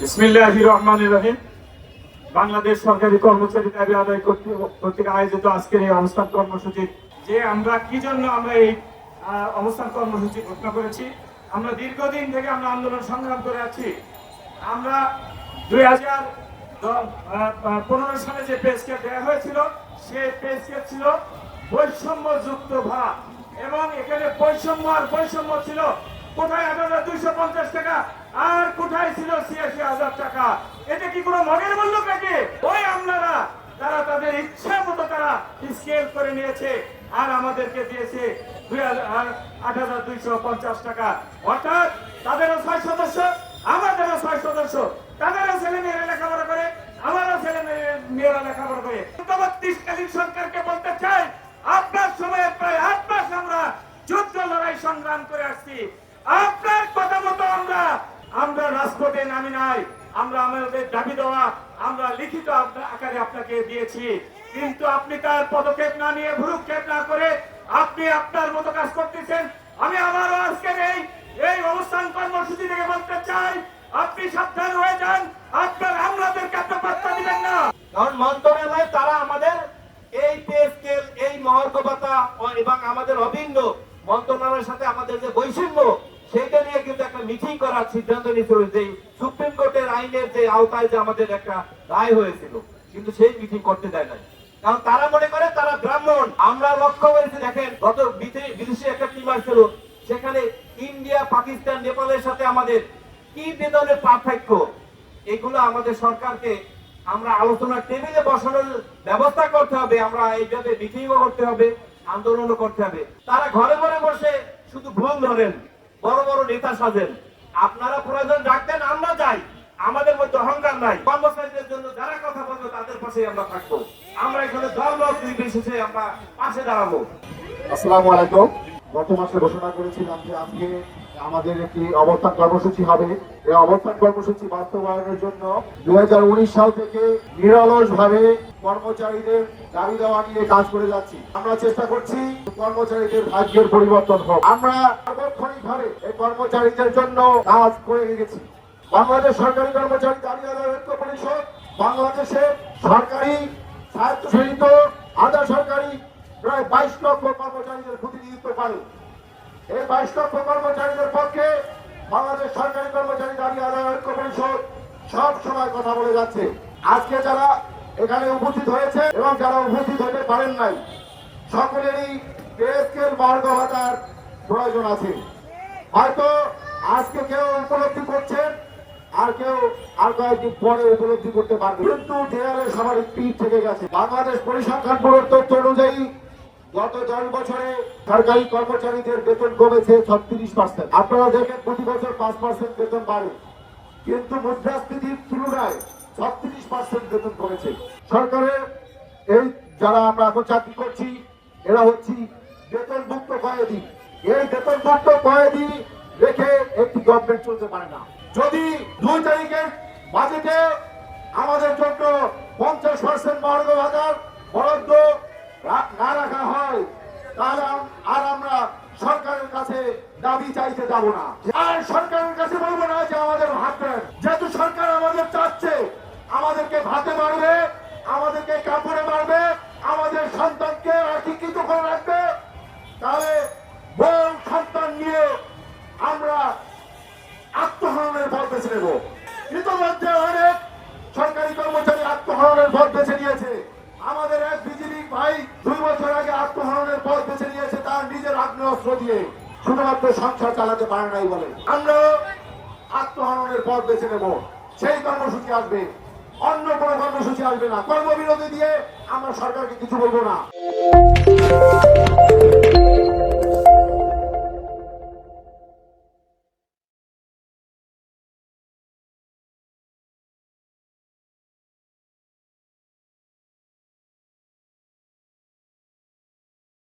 বিসমিল্লাহির রহমানির রহিম। বাংলাদেশ সরকারি কর্মচারী দাবি আদায় করতে কর্তৃক আয়োজিত আজকের এই অবস্থান কর্মসূচি, যে আমরা কি জন্য আমরা এই অবস্থান কর্মসূচি ঘোষণা করেছি, আমরা দীর্ঘদিন থেকে আমরা আন্দোলন সংগ্রাম করে আছি। আমরা দুই হাজার পনেরো সালে যে পে স্কেল দেওয়া হয়েছিল, সেই পে স্কেল ছিল বৈষম্যযুক্ত ভাড়া এবং এখানে বৈষম্য আর বৈষম্য ছিল কোথায় হাজার দুইশো পঞ্চাশ টাকা? আর কোথায় ছিল ছিয়াশি হাজার টাকা? এটা কি কোনো মগের মূল্য নাকি? ওই আমলারা তারা তাদের ইচ্ছা মতো তারা স্কেল করে নিয়েছে আর আমাদেরকে দিয়েছে দুই আট হাজার দুইশো পঞ্চাশ টাকা। অর্থাৎ তাদেরও ছয় সদস্য, আমাদেরও ছয় সদস্য। তাদেরও ছেলে মেয়েরা লেখাপড়া করে, আমারও ছেলে মেয়ে- মেয়েরা লেখাপড়া করে। সরকারকে বলতে চাই, আপনার সময়ে প্রায় আট মাস আমরা যুদ্ধ লড়াই সংগ্রাম করে আসছি আপনার কথা মতো আমরা আমরা নামি নাই আমরা আমাদের দাবি দেওয়া, আমরা লিখিত আকারে আপনাকে দিয়েছি। কিন্তু আপনি তার পদক্ষেপ না নিয়ে ভুরুক্ষেপ না করে আপনি আপনার মতো কাজ করতেছেন। আমি আমারও আজকের এই এই অবস্থান কর্মসূচি থেকে বলতে চাই, আপনি সাবধান হয়ে যান, আপনার আমলাদেরকে আপনি পাত্তা দিবেন না? কারণ মন্ত্রণালয়, তারা আমাদের এই পে স্কেল এই মহর্গ এবং আমাদের অভিন্ন মন্ত্রণালয়ের সাথে আমাদের যে বৈষম্য, সেইটা নিয়ে একটা মিটিং করার সিদ্ধান্ত নিয়েছিল যে সুপ্রিম কোর্টের আইনের যে আওতায় যে আমাদের একটা রায় হয়েছিল, কিন্তু সেই মিটিং করতে দেয় নাই। কারণ তারা মনে করে তারা ব্রাহ্মণ। আমরা লক্ষ্য করেছি, দেখেন, গত বিদেশি একটা টিম আসছিল, সেখানে ইন্ডিয়া, পাকিস্তান, নেপালের সাথে আমাদের কি বেতনের পার্থক্য? এগুলো আমাদের সরকারকে আমরা আলোচনার টেবিলে বসানোর ব্যবস্থা করতে হবে, আমরা এইভাবে মিটিংও করতে হবে, আন্দোলনও করতে হবে। তারা ঘরে ঘরে বসে শুধু ভুল ধরেন। বড় বড় নেতা সাজেন। আপনারা প্রয়োজন ডাকতেন আমরা যাই আমাদের মধ্যে অহংকার নাই। কর্মচারীদের জন্য যারা কথা বলবে তাদের পাশে আমরা থাকব। আমরা এখানে ধর্ম নির্বিশেষে আমরা পাশে দাঁড়াবো। আসসালামু আলাইকুম। গত মাসে ঘোষণা করেছিলাম যে আজকে আমাদের একটি অবস্থান কর্মসূচি হবে। এই অবস্থান কর্মসূচি বাস্তবায়নের জন্য দুই হাজার উনিশ সাল থেকে নিরলস ভাবে কর্মচারীদের দাবি দেওয়া নিয়ে কাজ করে যাচ্ছি। আমরা চেষ্টা করছি কর্মচারীদের ভাগ্যের পরিবর্তন হোক। আমরা সার্বক্ষণিক ভাবে এই কর্মচারীদের জন্য কাজ করে গেছি বাংলাদেশ সরকারি কর্মচারী দাবি আদায় পরিষদ, বাংলাদেশের সরকারি স্বায়ত্তশাসিত আধা সরকারি প্রায় বাইশ লক্ষ কর্মচারীদের প্রতিনিধিত্ব করে এই বাইশ লক্ষ কর্মচারীদের পক্ষে বাংলাদেশ সরকারি কর্মচারী দাবি আদায় ঐক্য পরিষদ সব সময় কথা বলে যাচ্ছে। আজকে যারা এখানে উপস্থিত হয়েছে এবং যারা উপস্থিত হতে পারেন নাই, সকলেরই পে স্কেল বর্গ প্রয়োজন আছে। হয়তো আজকে কেউ উপলব্ধি করছেন, আর কেউ আর কয়েকদিন পরে উপলব্ধি করতে পারবে কিন্তু দেয়ালে সবার পিঠ থেকে গেছে। বাংলাদেশ পরিসংখ্যান ব্যুরোর তথ্য অনুযায়ী গত দশ বছরে সরকারি কর্মচারীদের বেতন কমেছে ছত্রিশ পার্সেন্ট আপনারা দেখেন প্রতি বছর পাঁচ পার্সেন্ট বেতন বাড়ে। কিন্তু মুদ্রাস্ফীতির তুলনায় ছত্রিশ পার্সেন্ট বেতন কমেছে। সরকারের এই যারা আমরা এখন চাকরি করছি, এরা হচ্ছে বেতনভুক্ত কয়েদি। এই বেতন বেতনভুক্ত কয়েদি রেখে একটি গভর্নমেন্ট চলতে পারে না। যদি দুই তারিখের বাজেটে আমাদের জন্য পঞ্চাশ পার্সেন্ট বর্গ ভাতার বরাদ্দ না রাখা হয়, তাহলে আর আমরা সরকারের কাছে দাবি চাইতে যাব না। আর সরকারের কাছে বলব না যে আমাদের হাত সংসার চালাতে পারে নাই বলে। আমরা আত্মহরণের পথ বেছে নেব। সেই কর্মসূচি আসবে। অন্য কোনো কর্মসূচি আসবে না। কর্মবিরতি দিয়ে আমরা সরকারকে কিছু বলব না।